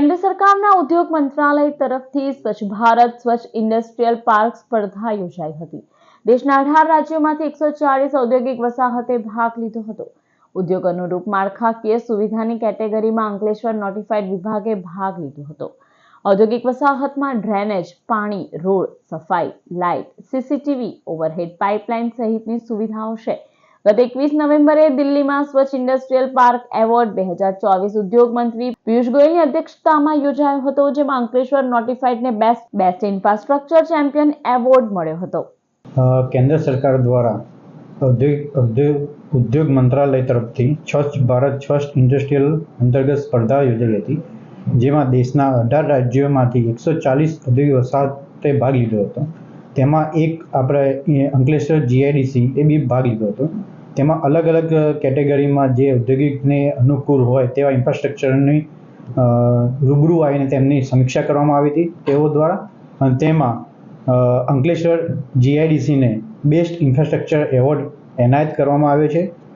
કેન્દ્ર સરકારના ઉદ્યોગ મંત્રાલય તરફથી સ્વચ્છ ભારત, સ્વચ્છ ઇન્ડસ્ટ્રીયલ પાર્ક સ્પર્ધા યોજાઈ હતી. દેશના અઢાર રાજ્યોમાંથી એકસો ચાલીસ ઔદ્યોગિક વસાહતે ભાગ લીધો હતો. ઉદ્યોગ અનુરૂપ માળખાકીય સુવિધાની કેટેગરીમાં અંકલેશ્વર નોટિફાઈડ વિભાગે ભાગ લીધો હતો. ઔદ્યોગિક વસાહતમાં ડ્રેનેજ, પાણી, રોડ, સફાઈ, લાઇટ, સીસીટીવી, ઓવરહેડ પાઇપલાઇન સહિતની સુવિધાઓ છે. ગત એકવીસ નવેમ્બરે દિલ્હીમાં સ્વચ્છ ઇન્ડસ્ટ્રીયલ પાર્ક એવોર્ડ બે હજાર ચોવીસ ઉદ્યોગ મંત્રી પિયુષ ગોયલની અધ્યક્ષતામાં યોજાયો હતો, જેમાં Ankleshwar નોટિફાઈડને best best infrastructure champion award મળ્યો હતો. કેન્દ્ર સરકાર દ્વારા ઉદ્યોગ ઉદ્યોગ મંત્રાલય તરફથી સ્વચ્છ ભારત, સ્વચ્છ ઇન્ડસ્ટ્રીયલ અંતર્ગત સ્પર્ધા યોજાઈ હતી, જેમાં દેશના અઢાર રાજ્યોમાંથી એકસો ચાલીસ ઉદ્યોગ વસાહતે ભાગ લીધો હતો. તેમાં એક આપણે અંકલેશ્વર જીઆઈડીસી એ બી ભાગ લીધો હતો. તેમાં અલગ અલગ કેટેગરીમાં જે ઔદ્યોગિકને અનુકૂળ હોય તેવા ઇન્ફ્રાસ્ટ્રક્ચરની રૂબરૂ આવીને તેમની સમીક્ષા કરવામાં આવી હતી તેઓ દ્વારા. અને તેમાં અંકલેશ્વર જીઆઈડીસીને બેસ્ટ ઇન્ફ્રાસ્ટ્રક્ચર એવોર્ડ એનાયત કરવામાં આવ્યો છે.